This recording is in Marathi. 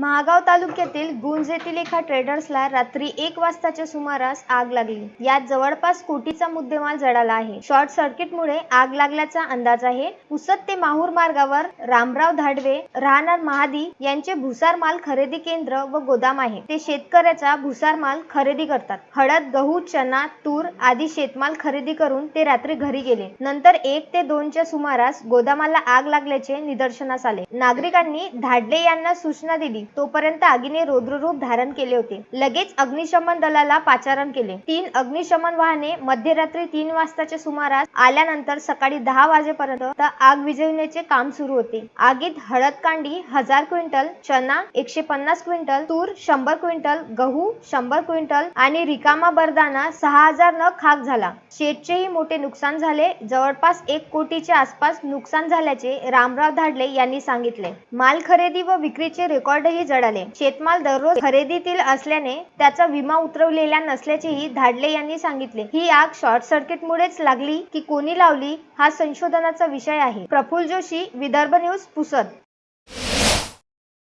महागाव तालुक्यातील गुंज येथील एका ट्रेडर्सला रात्री एक वाजताच्या सुमारास आग लागली. यात जवळपास कोटीचा मुद्देमाल जळाला आहे. शॉर्ट सर्किटमुळे आग लागल्याचा अंदाज आहे. पुसद ते माहूर मार्गावर रामराव धाडवे राहणार महादी यांचे भुसार माल खरेदी केंद्र व गोदाम आहे. ते शेतकऱ्याचा भुसार माल खरेदी करतात. हळद गहू चना तूर आदी शेतमाल खरेदी करून ते रात्री घरी गेले. नंतर एक ते दोनच्या सुमारास गोदामाला आग लागल्याचे निदर्शनास आले. नागरिकांनी धाडले यांना सूचना दिली. तोपर्यंत आगीने रौद्ररूप धारण केले होते. लगेच अग्निशमन दलाला पाचारण केले. तीन अग्निशमन वाहने मध्यरात्री तीन वाजताच्या सुमारास आल्यानंतर सकाळी दहा वाजेपर्यंत आग विझवण्याचे काम सुरू होते. आगीत हळदकांडी हजार क्विंटल चना एकशे पन्नास क्विंटल तूर शंभर क्विंटल गहू शंभर क्विंटल आणि रिकामा बरदाना सहा हजार न खाक झाला. शेतचेही मोठे नुकसान झाले. जवळपास एक कोटीच्या आसपास नुकसान झाल्याचे रामराव धाडले यांनी सांगितले. माल खरेदी व विक्रीचे रेकॉर्डही जळाले शेतमाल दररोज खरेदीतील असल्याने त्याचा विमा उतरवलेला नसल्याचेही धाडले यांनी सांगितले. ही आग शॉर्ट सर्किट मुळेच लागली की कोणी लावली हा संशोधनाचा विषय आहे. प्रफुल जोशी विदर्भ न्यूज पुसद.